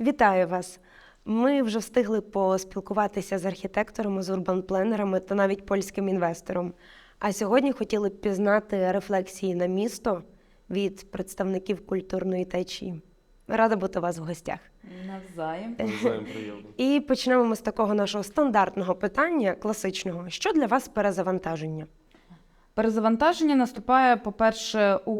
Вітаю вас! Ми вже встигли поспілкуватися з архітекторами, з урбан-пленерами та навіть польським інвестором. А сьогодні хотіли б пізнати рефлексії на місто від представників культурної течії. Рада бути у вас в гостях. Навзаєм. Навзаєм приємно. І почнемо ми з такого нашого стандартного питання, класичного. Що для вас перезавантаження? Перезавантаження наступає, по-перше, у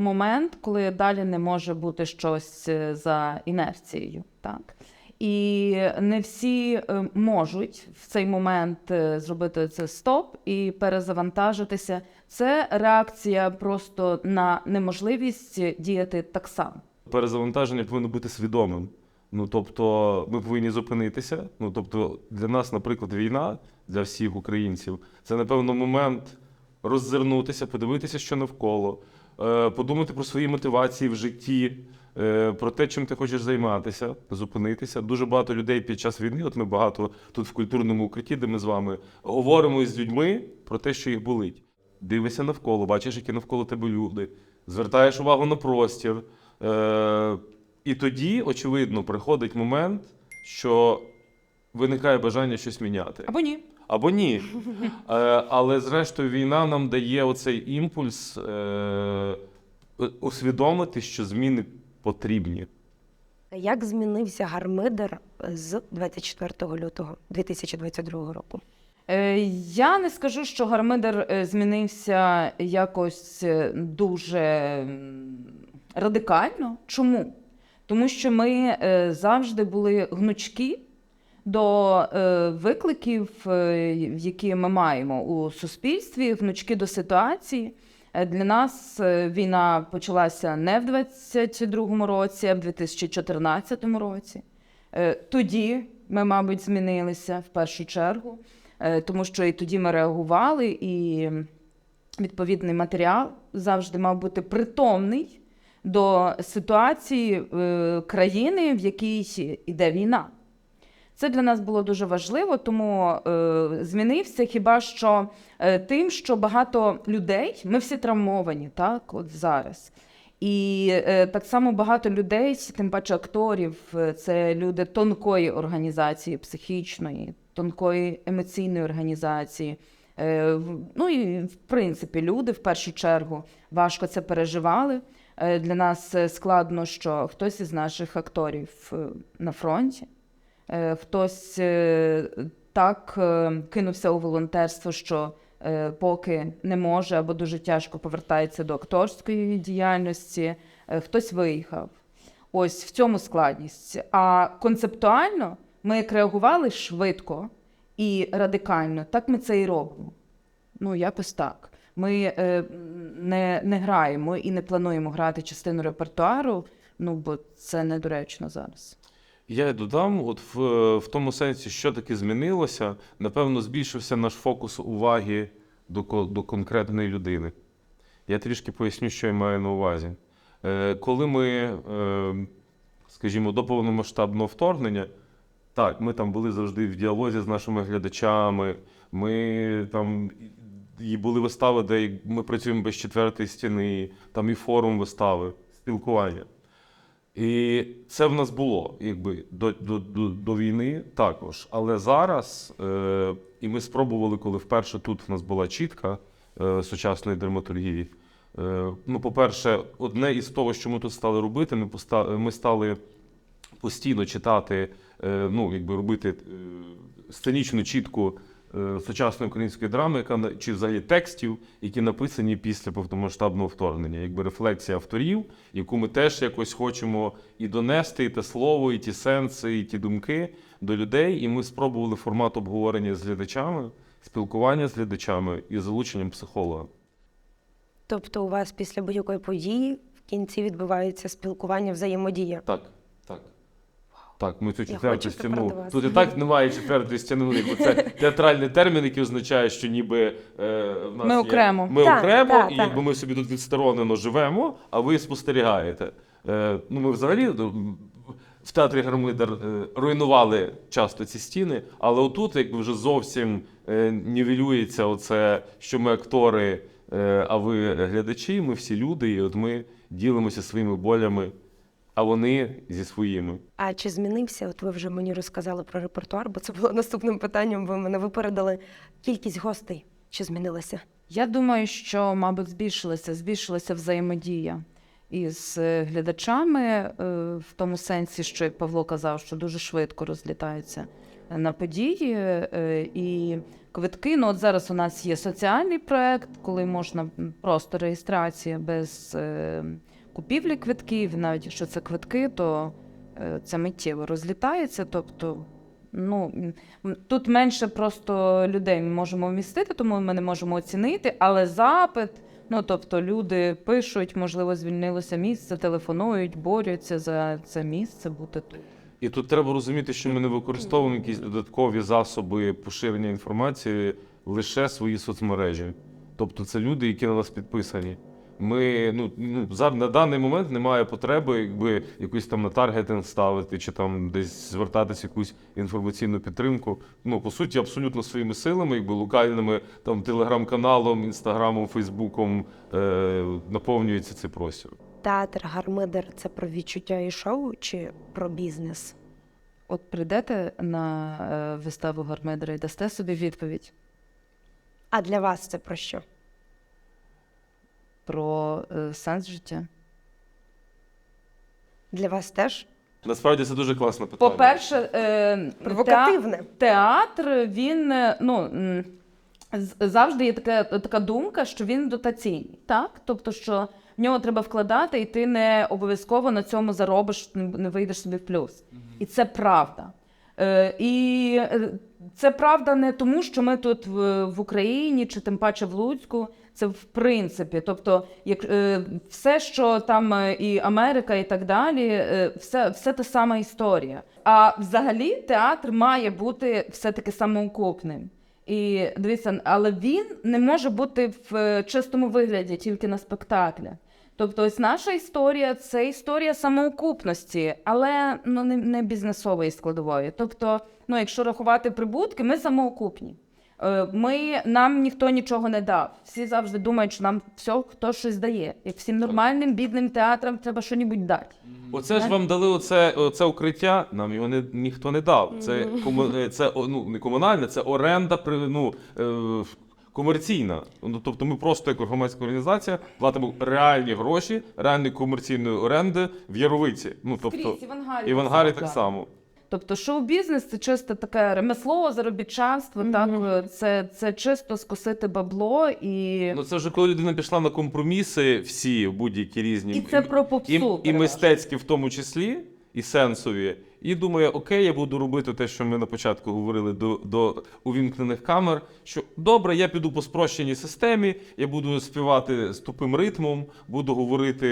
момент, коли далі не може бути щось е, за інерцією. Так? І не всі е, можуть в цей момент е, зробити це стоп і перезавантажитися. Це реакція просто на неможливість діяти так само. Перезавантаження повинно бути свідомим. Ну тобто, ми повинні зупинитися. Ну тобто, для нас, наприклад, війна для всіх українців це напевно момент роззирнутися, подивитися, що навколо, е, подумати про свої мотивації в житті, е, про те, чим ти хочеш займатися, зупинитися. Дуже багато людей під час війни. От ми багато тут в культурному укритті, де ми з вами говоримо із людьми про те, що їх болить. Дивишся навколо, бачиш, які навколо тебе люди, звертаєш увагу на простір. Е, і тоді, очевидно, приходить момент, що виникає бажання щось міняти. Або ні. Або ні. Е, але зрештою, війна нам дає оцей імпульс е, усвідомити, що зміни потрібні. Як змінився гармидер з 24 лютого 2022 року? Е, Я не скажу, що гармидер змінився якось дуже радикально. Чому? Тому що ми завжди були гнучкі до е, викликів, е, які ми маємо у суспільстві, гнучкі до ситуації. Е, Для нас війна почалася не в 22-му році, а в 2014 році. Тоді ми, мабуть, змінилися в першу чергу, тому що і тоді ми реагували, і відповідний матеріал завжди мав бути притомний до ситуації країни, в якій йде війна. Це для нас було дуже важливо, тому е, змінився хіба що е, тим, що багато людей, ми всі травмовані, так, от зараз. І е, так само багато людей, тим паче акторів, е, це люди тонкої організації, психічної, тонкої емоційної організації. Е, ну і в принципі люди в першу чергу важко це переживали. Е, Для нас е, складно, що хтось із наших акторів е, на фронті, хтось е, так е, кинувся у волонтерство, що е, поки не може або дуже тяжко повертається до акторської діяльності, е, хтось виїхав. Ось в цьому складність. А концептуально ми як реагували швидко і радикально, так ми це і робимо. Ну, якось так. Ми е, не, не граємо і не плануємо грати частину репертуару, ну бо це недоречно зараз. Я додам, от в, в тому сенсі, що таке змінилося, напевно, збільшився наш фокус уваги до, до конкретної людини. Я трішки поясню, що я маю на увазі. Е, коли ми, е, скажімо, до повномасштабного вторгнення, так, ми там були завжди в діалозі з нашими глядачами. Ми там і були вистави, де ми працюємо без четвертої стіни, там і форум вистави, спілкування. І це в нас було якби до, до, до, до війни також. Але зараз, е, і ми спробували, коли вперше тут в нас була чітка е, сучасної дерматології. Е, ну, по-перше, одне із того, що ми тут стали робити, ми, поста, ми стали постійно читати, е, ну, якби робити е, сценічну чітку сучасної української драми, яка чи взагалі текстів, які написані після повномасштабного вторгнення, якби рефлексія авторів, яку ми теж якось хочемо і донести, і те слово, і ті сенси, і ті думки до людей. І ми спробували формат обговорення з глядачами, спілкування з глядачами і залученням психолога. Тобто, у вас після будь-якої події в кінці відбувається спілкування, взаємодія. Так, так. Так, ми цю четверту хочу тепер стіну. до вас. Тут і так немає четвертої стіни, якби це театральний термін, який означає, що ніби е, в нас Ми є- окремо. Ми Так, окремо, так, і так. якби ми собі тут відсторонено живемо, а ви спостерігаєте. Е, ну, ми взагалі ну, в театрі Гармидер е, руйнували часто ці стіни, але отут якби вже зовсім е, нівелюється оце, що ми актори. Е, а ви глядачі, ми всі люди, і от ми ділимося своїми болями, а вони зі своїми. А чи змінився? От ви вже мені розказали про репертуар, бо це було наступним питанням. Ви мене випередили. Кількість гостей чи змінилася? Я думаю, що, мабуть, збільшилася, збільшилася взаємодія із е, глядачами, е, в тому сенсі, що як Павло казав, що дуже швидко розлітаються на події. е, І квитки. Ну, от зараз у нас є соціальний проект, коли можна просто реєстрація без е, купівлі квитків. Навіть якщо це квитки, то е, це миттєво розлітається. Тобто, ну тут менше просто людей ми можемо вмістити, тому ми не можемо оцінити, але запит. Ну, тобто люди пишуть, можливо, звільнилося місце, телефонують, борються за це місце бути тут. І тут треба розуміти, що ми не використовуємо якісь додаткові засоби поширення інформації лише свої соцмережі. Тобто це люди, які на нас підписані. Ми ну, ну зараз на даний момент немає потреби, якби якийсь там на таргетинг ставити чи там десь звертатися якусь інформаційну підтримку. Ну по суті, абсолютно своїми силами, якби локальними там телеграм-каналом, інстаграмом, фейсбуком е, наповнюється цей простір. Театр Гармидер це про відчуття і шоу чи про бізнес? От прийдете на е, виставу Гармедера і дасте собі відповідь А для вас це про що? Про е, сенс життя. Для вас теж Насправді це дуже класне питання. По-перше, е, провокативне. театр він е, ну. Завжди є така, така думка, що він дотаційний, так? Тобто, що в нього треба вкладати, і ти не обов'язково на цьому заробиш, не вийдеш собі в плюс. І це правда. Е, і е, це правда не тому, що ми тут в, в Україні чи тим паче в Луцьку. Це в принципі. Тобто, як е, все, що там е, і Америка, і так далі, е, все, все та сама історія. А взагалі театр має бути все-таки самоокупним. І дивіться, але він не може бути в чистому вигляді тільки на спектаклях. Тобто, ось наша історія це історія самоокупності, але ну не, не бізнесової складової. Тобто, ну якщо рахувати прибутки, ми самоокупні. Е, Ми нам ніхто нічого не дав. Всі завжди думають, що нам все хто щось дає. Як всім нормальним бідним театрам треба щось дати. Оце ж вам дали оце, оце укриття, нам його не, ніхто не дав. Це, кому, е, це ну, не комунальне, це оренда ну, е, комерційна. Ну, тобто ми просто як громадська організація платимо реальні гроші, реальні комерційної оренди в Яровиці. Ну, тобто, Скрізь, і в Ангарі і в так Ангарі само, так само. Тобто шоу-бізнес це чисто таке ремесло, заробітчанство, так це, це чисто скосити бабло і, Ну це вже коли людина пішла на компроміси, всі будь-які різні. і це про попсу. і, і мистецькі в тому числі, і сенсові. І думає, окей, я буду робити те, що ми на початку говорили до, до увімкнених камер. Що добре, я піду по спрощеній системі, я буду співати з тупим ритмом, буду говорити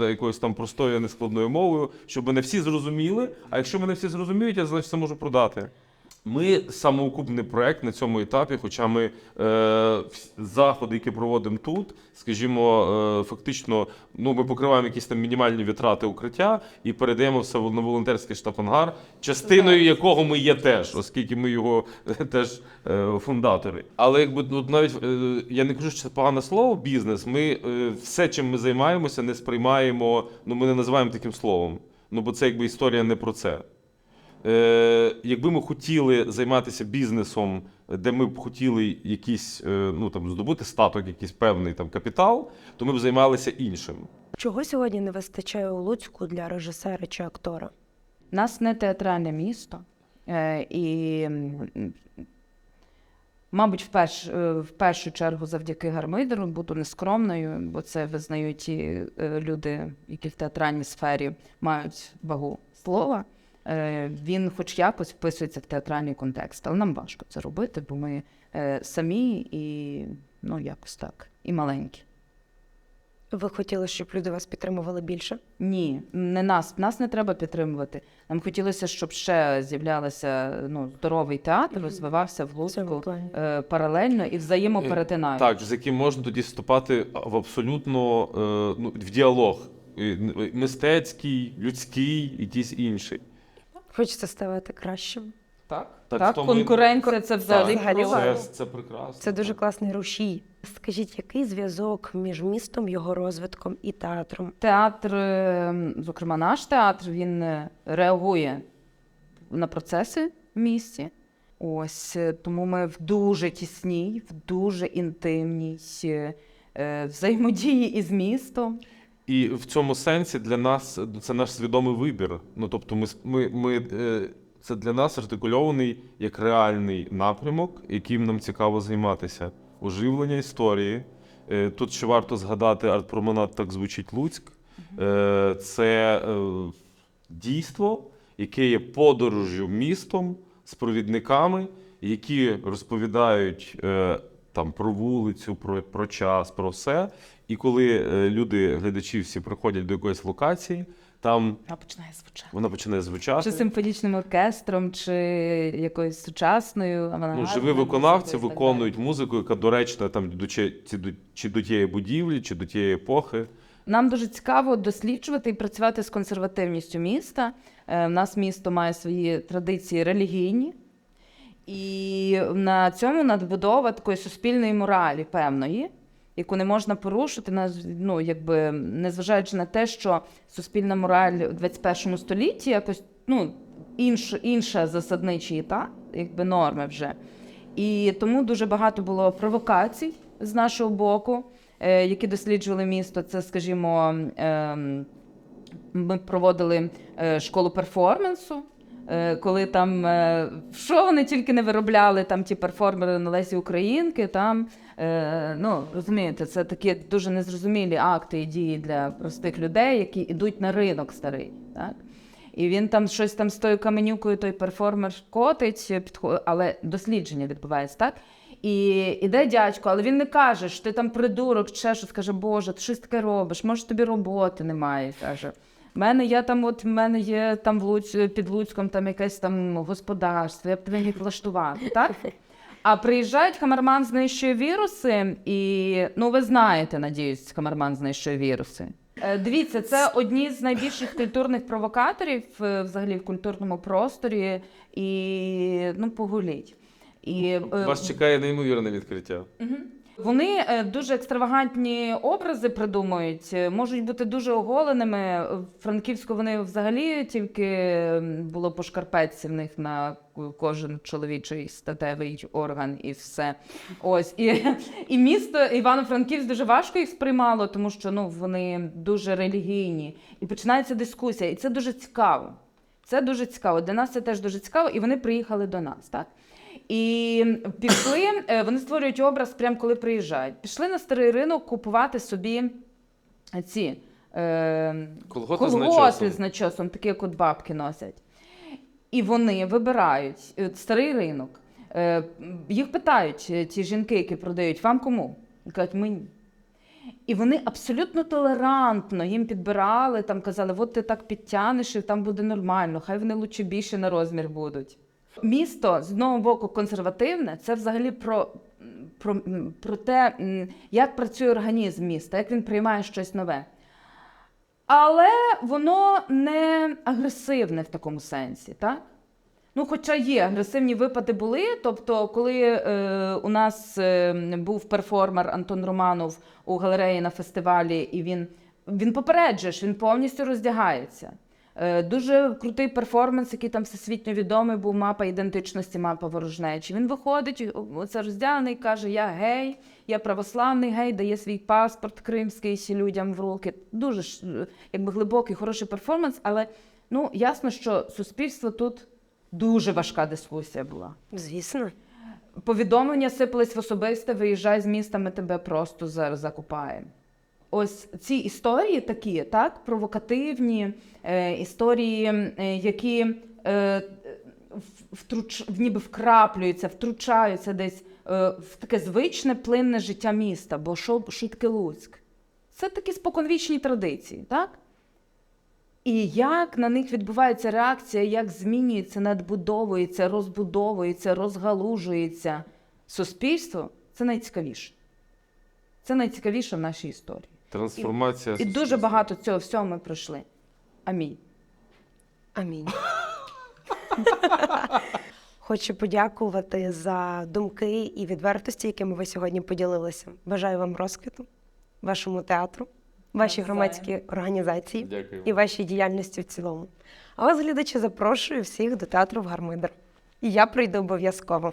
е, якоюсь там простою нескладною мовою, щоб мене всі зрозуміли. А якщо мене всі зрозуміють, я значить це можу продати. Ми самоокупний проект на цьому етапі, хоча ми е, заходи, які проводимо тут, скажімо, е, фактично, ну ми покриваємо якісь там мінімальні витрати укриття і передаємо все на волонтерський штаб ангар, частиною якого ми є теж, оскільки ми його е, теж е, фундатори. Але якби ну, навіть е, я не кажу, що це погане слово, бізнес. Ми е, все, чим ми займаємося, не сприймаємо. Ну ми не називаємо таким словом. Ну бо це якби історія не про це. Е, якби ми хотіли займатися бізнесом, де ми б хотіли якийсь, е, ну там здобути статок, якийсь певний там капітал, то ми б займалися іншим. Чого сьогодні не вистачає у Луцьку для режисера чи актора? Нас не театральне місто. Е, і, мабуть, в, перш, в першу чергу завдяки Гармидеру буду нескромною, бо це визнають ті люди, які в театральній сфері мають вагу слова. Е, Він хоч якось вписується в театральний контекст, але нам важко це робити, бо ми е, самі і ну, якось так, і маленькі. Ви хотіли, щоб люди вас підтримували більше? Ні, не нас. Нас не треба підтримувати. Нам хотілося, щоб ще з'являлося ну, здоровий театр, розвивався в Луцьку е, паралельно і взаємоперетинаючи. Так, з яким можна тоді вступати в абсолютно е, ну, в діалог мистецький, людський, якийсь інший. Хочеться ставати кращим. Так, Так, так, тому конкуренція це взагалі. Так, про- це, це прекрасно. Це дуже так. класний рушій. Скажіть, який зв'язок між містом, його розвитком і театром? Театр, е, зокрема, наш театр, він е, реагує на процеси в місті. Ось е, тому ми в дуже тісній, в дуже інтимній е, взаємодії із містом. І в цьому сенсі для нас це наш свідомий вибір. Ну тобто, ми, ми, ми е, це для нас артикульований як реальний напрямок, яким нам цікаво займатися. Оживлення історії. Е, Тут ще варто згадати арт-променад так звучить Луцьк. Е, Це дійство, яке є подорожю містом з провідниками, які розповідають там про вулицю, про, про час, про все. І коли е, люди, глядачі всі приходять до якоїсь локації, там Вона починає звучати. вона починає звучати. Чи симфонічним оркестром, чи якоюсь сучасною Ну, авангардною живі виконавці так виконують музику, яка доречна там до чи, чи, до- чи до тієї будівлі, чи до тієї епохи. Нам дуже цікаво досліджувати і працювати з консервативністю міста. Е, В нас місто має свої традиції релігійні, і на цьому надбудова такої суспільної моралі певної, яку не можна порушити, ну, якби, незважаючи на те, що суспільна мораль у 21 столітті якось ну, інш, інша засадничі та, якби норми вже. І тому дуже багато було провокацій з нашого боку, е, які досліджували місто. Це, скажімо, ем, ми проводили е, школу перформансу. Е, Коли там е, що вони тільки не виробляли, там ті перформери на Лесі Українки, там е, ну розумієте, це такі дуже незрозумілі акти і дії для простих людей, які йдуть на ринок старий. Так? І він там щось там з тою каменюкою, той перформер котить, підхо- але дослідження відбувається, так? І іде дядько, але він не каже, що ти там придурок, ще щось каже, Боже, ти щось таке робиш, може тобі роботи немає. каже. В мене є там, от в мене є там в Луць, під Луцьком там якесь там господарство, я б тебе міг влаштувати, так? А приїжджають, Хамерман знищує віруси, і ну ви знаєте, надіюсь, Хамерман знищує віруси. Е, Дивіться, це одні з найбільших культурних провокаторів е, взагалі в культурному просторі. І ну погуліть. І е, Вас чекає неймовірне відкриття. Вони е, дуже екстравагантні образи придумують, е, можуть бути дуже оголеними. Франківську вони взагалі тільки було по шкарпетці в них на кожен чоловічий статевий орган і все. Ось і, і місто Івано-Франківськ дуже важко їх сприймало, тому що ну вони дуже релігійні. І починається дискусія, і це дуже цікаво. Це дуже цікаво. Для нас це теж дуже цікаво, і вони приїхали до нас, так? І пішли, е, вони створюють образ прямо коли приїжджають. Пішли на старий ринок купувати собі ці е, Колготи з колготи начосом. з начосом, такі, як от бабки носять. І вони вибирають е, старий ринок. Е, Їх питають е, ті жінки, які продають, вам кому? І кажуть, мені. І вони абсолютно толерантно їм підбирали, там казали, от ти так підтягнеш, і там буде нормально, хай вони лучше більше на розмір будуть. Місто з одного боку консервативне, це взагалі про, про, про те, як працює організм міста, як він приймає щось нове. Але воно не агресивне в такому сенсі, так? Ну, хоча є агресивні випади були. Тобто, коли е, у нас е, був перформер Антон Романов у галереї на фестивалі, і він, він попереджує, він повністю роздягається. Е, дуже крутий перформанс, який там всесвітньо відомий, був мапа ідентичності, мапа ворожнечі. Він виходить, оце роздягнений, каже: Я гей, я православний гей, дає свій паспорт кримський людям в руки. Дуже е, якби глибокий, хороший перформанс, але ну ясно, що суспільство тут дуже важка дискусія була. Звісно. Повідомлення сипались в особисте, виїжджай з міста, ми тебе просто зараз закупаємо. Ось ці історії такі, так, провокативні е, історії, е, які е, втруч, ніби вкраплюються, втручаються десь е, в таке звичне плинне життя міста, бо що, що таке Луцьк? Це такі споконвічні традиції, так? І як на них відбувається реакція, як змінюється, надбудовується, розбудовується, розгалужується суспільство, це найцікавіше. Це найцікавіше в нашій історії. Трансформація. І дуже багато цього всього ми пройшли. Амінь. Амінь. Хочу подякувати за думки і відвертості, якими ви сьогодні поділилися. Бажаю вам розквіту, вашому театру, вашій громадській організації Дякую. і вашій діяльності в цілому. А вас, глядачі, запрошую всіх до театру в Гармидер. І я прийду обов'язково.